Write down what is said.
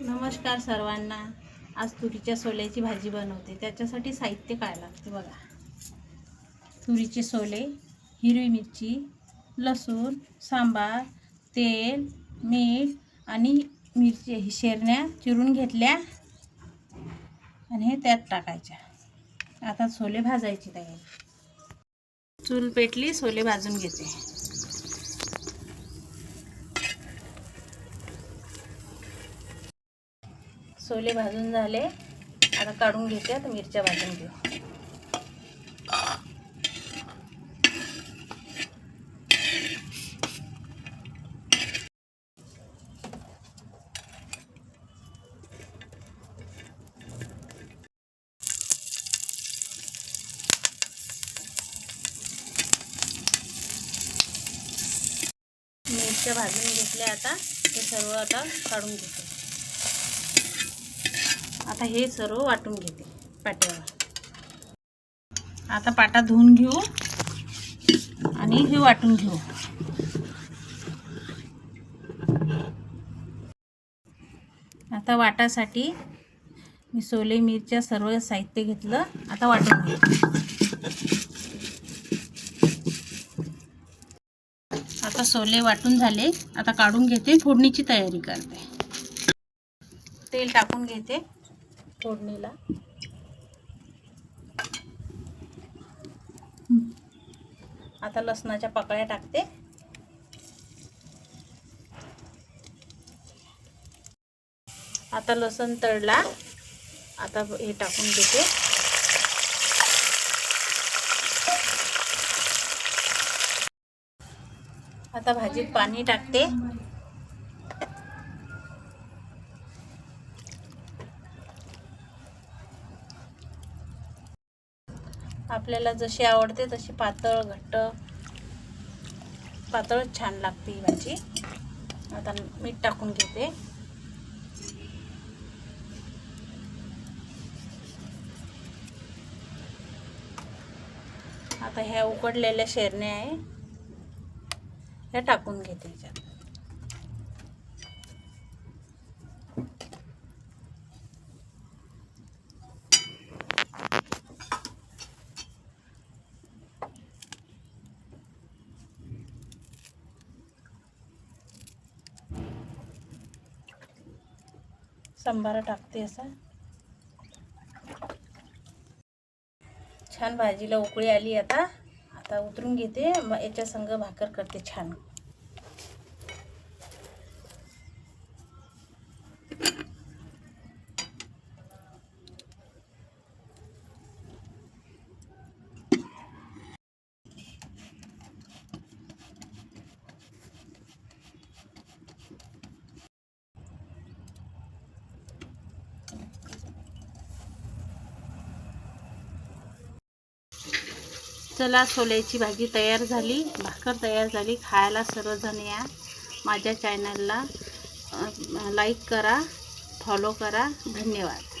नमस्कार सर्वांना. आज तुरीच्या सोल्याची भाजी बनवते. त्याच्यासाठी साहित्य काय लागते बघा. तुरीचे सोले हिरवी मिरची लसूण सांबार तेल मीठ आणि मिरची ही शेरण्या चिरून घेतल्या आणि हे त्यात टाकायच्या. आता सोले भाजायची तयारी. चूल पेटली सोले भाजून घेते. सोले भाजून झाले. आता काढून घेते आता मिरच्या भाजून घेऊ. मिरच्या भाजून घेतल्या आता हे सर्व आता काढून घेतो. आता हे सर्व वाटून घेते पाट्यावर. आता पाटा धुवून घेऊ आणि हे वाटून घेऊ. आता वाटासाठी मी सोले मिरच्या सर्व साहित्य घेतलं. आता वाटून घेऊ. आता सोले वाटून झाले. आता काढून घेते. फोडणीची तयारी करते. तेल टाकून घेते. फोडणीला. आता लसणाच्या पाकळ्या टाकते. आता लसण तळला. आता हे टाकून देते आता भाजीत पाणी टाकते. आपल्याला जशी आवडते तशी पातळ घट्ट पातळच छान लागते ही भाजी. आता मीठ टाकून घेते. आता ह्या उकडलेल्या शेरण्या आहे ह्या टाकून घेते ह्याच्यात सांबार टाकते असा. छान भाजीला उकळी आली आता. आता उतरून घेते. मग याच्या संग भाकर करते छान. चला सोल्याची भाजी तयार झाली. भाकर तयार झाली. खायला सर्वजण या. माझ्या चॅनलला लाईक करा फॉलो करा. धन्यवाद.